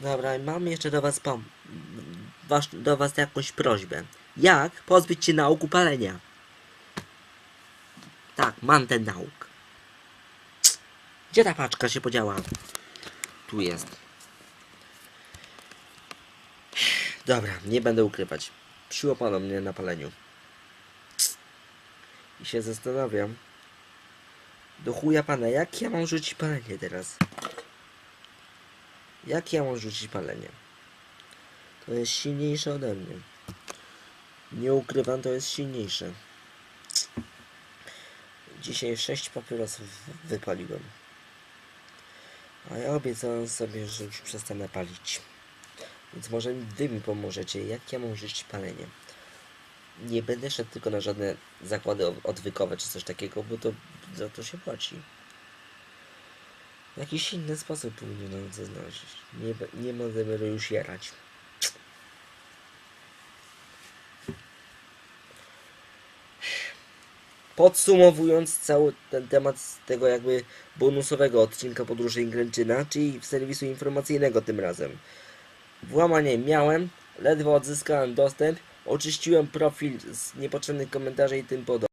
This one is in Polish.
Dobra, mam jeszcze do was pom... Was, do was jakąś prośbę. Jak pozbyć się nauku palenia? Tak, mam ten nauk. Gdzie ta paczka się podziała? Tu jest. Dobra, nie będę ukrywać. Przyłapano mnie na paleniu. I się zastanawiam. Do chuja pana, jak ja mam rzucić palenie teraz? Jak ja mam rzucić palenie? To jest silniejsze ode mnie. Nie ukrywam, to jest silniejsze. Dzisiaj sześć papierosów wypaliłem. A ja obiecałem sobie, że już przestanę palić. Więc może wy mi pomożecie, jak ja mam rzucić palenie. Nie będę szedł tylko na żadne zakłady odwykowe czy coś takiego, bo to za to się płaci. Jakiś inny sposób powinienem to znaleźć. Nie, nie ma zamiaru już jarać. Podsumowując cały ten temat z tego jakby bonusowego odcinka Podróży Ingręczyna, czyli serwisu informacyjnego tym razem. Włamanie miałem, ledwo odzyskałem dostęp, oczyściłem profil z niepotrzebnych komentarzy i tym podobnych.